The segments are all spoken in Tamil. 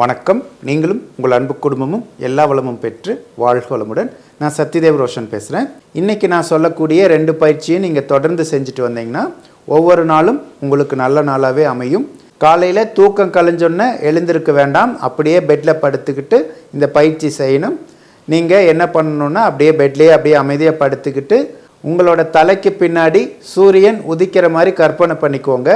வணக்கம். நீங்களும் உங்கள் அன்பு குடும்பமும் எல்லா வளமும் பெற்று வாழ்க வளமுடன். நான் சத்யதேவ் ரோஷன் பேசுகிறேன் இன்றைக்கி நான் சொல்லக்கூடிய ரெண்டு பயிற்சியும் நீங்கள் தொடர்ந்து செஞ்சுட்டு வந்தீங்கன்னா ஒவ்வொரு நாளும் உங்களுக்கு நல்ல நாளாகவே அமையும். காலையில் தூக்கம் கலைஞ்சொன்னே எழுந்திருக்க வேண்டாம். அப்படியே பெட்டில் படுத்துக்கிட்டு இந்த பயிற்சி செய்யணும். நீங்கள் என்ன பண்ணணுன்னா அப்படியே பெட்லேயே அப்படியே அமைதியாக படுத்துக்கிட்டு உங்களோட தலைக்கு பின்னாடி சூரியன் உதிக்கிற மாதிரி கற்பனை பண்ணிக்கோங்க.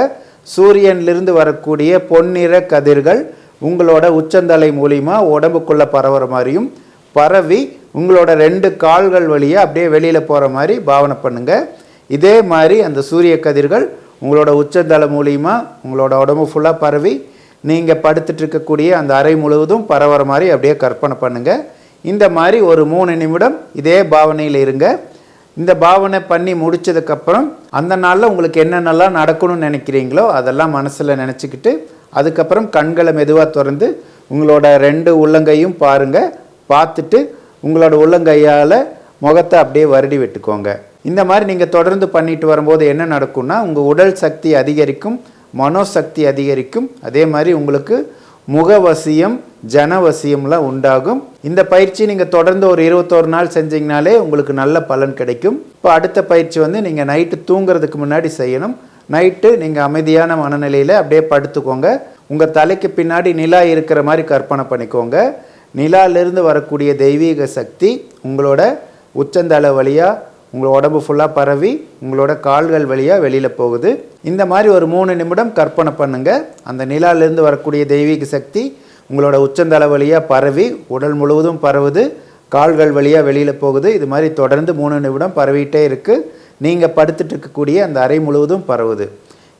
சூரியன்லேருந்து வரக்கூடிய பொன்னிற கதிர்கள் உங்களோட உச்சந்தலை மூலிமா உடம்புக்குள்ளே பரவுற மாதிரியும் பரவி உங்களோட ரெண்டு கால்கள் வழியாக அப்படியே வெளியில் போகிற மாதிரி பாவனை பண்ணுங்கள் இதே மாதிரி அந்த சூரிய கதிர்கள் உங்களோட உச்சந்தலை மூலிமா உங்களோட உடம்பு ஃபுல்லாக பரவி நீங்கள் படுத்துட்டு இருக்கக்கூடிய அந்த அறை முழுவதும் பரவுற மாதிரி அப்படியே கற்பனை பண்ணுங்கள் இந்த மாதிரி ஒரு மூணு நிமிடம் இதே பாவனையில் இருங்க. இந்த பாவனை பண்ணி முடிச்சதுக்கப்புறம் அந்த நாளில் உங்களுக்கு என்னென்னலாம் நடக்கணும்னு நினைக்கிறீங்களோ அதெல்லாம் மனசில் நினச்சிக்கிட்டு அதுக்கப்புறம் கண்களை மெதுவாக திறந்து உங்களோட ரெண்டு உள்ளங்கையும் பாருங்கள் பார்த்துட்டு உங்களோட உள்ளங்கையால் முகத்தை அப்படியே வருடி விட்டுக்கோங்க. இந்த மாதிரி நீங்கள் தொடர்ந்து பண்ணிட்டு வரும்போது என்ன நடக்கும்னா உங்கள் உடல் சக்தி அதிகரிக்கும் மனோசக்தி அதிகரிக்கும். அதே மாதிரி உங்களுக்கு முகவசியம் ஜனவசியம்லாம் உண்டாகும். இந்த பயிற்சி நீங்கள் தொடர்ந்து ஒரு இருபத்தோரு நாள் செஞ்சீங்கனாலே உங்களுக்கு நல்ல பலன் கிடைக்கும். இப்போ அடுத்த பயிற்சி வந்து நீங்கள் நைட்டு தூங்குறதுக்கு முன்னாடி செய்யணும். நைட்டு நீங்கள் அமைதியான மனநிலையில் அப்படியே படுத்துக்கோங்க. உங்கள் தலைக்கு பின்னாடி நிலா இருக்கிற மாதிரி கற்பனை பண்ணிக்கோங்க. நிலாலிருந்து வரக்கூடிய தெய்வீக சக்தி உங்களோட உச்சந்தலை வழியாக உங்கள் உடம்பு ஃபுல்லாக பரவி உங்களோட கால்கள் வழியாக வெளியில் போகுது. இந்த மாதிரி ஒரு மூணு நிமிடம் கற்பனை பண்ணுங்க. அந்த நிலாலிருந்து வரக்கூடிய தெய்வீக சக்தி உங்களோட உச்சந்தலை வழியாக பரவி உடல் முழுவதும் பரவுது. கால்கள் வழியாக வெளியில் போகுது. இது மாதிரி தொடர்ந்து மூணு நிமிடம் பரவிட்டே இருக்குது நீங்கள் படுத்துட்டு இருக்கக்கூடிய அந்த அறை முழுவதும் பரவுது.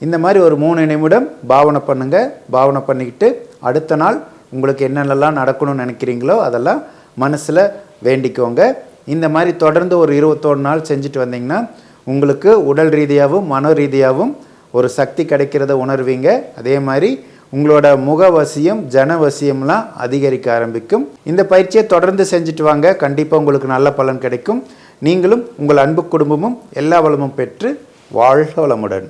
இந்த மாதிரி ஒரு மூணு நிமிடம் பாவனை பண்ணுங்கள் பாவனை பண்ணிக்கிட்டு அடுத்த நாள் உங்களுக்கு என்னென்னலாம் நடக்கணும்னு நினைக்கிறீங்களோ அதெல்லாம் மனசில் வேண்டிக்கோங்க. இந்த மாதிரி தொடர்ந்து ஒரு இருபத்தோரு நாள் செஞ்சுட்டு வந்தீங்கன்னா உங்களுக்கு உடல் ரீதியாகவும் மன ரீதியாகவும் ஒரு சக்தி கிடைக்கிறத உணர்வீங்க. அதே மாதிரி உங்களோட முகவசியம் ஜனவசியம்லாம் அதிகரிக்க ஆரம்பிக்கும். இந்த பயிற்சியை தொடர்ந்து செஞ்சுட்டு வாங்க. கண்டிப்பாக உங்களுக்கு நல்ல பலன் கிடைக்கும். நீங்களும் உங்கள் அன்பு குடும்பமும் எல்லா வளமும் பெற்று வாழ்க வளமுடன்.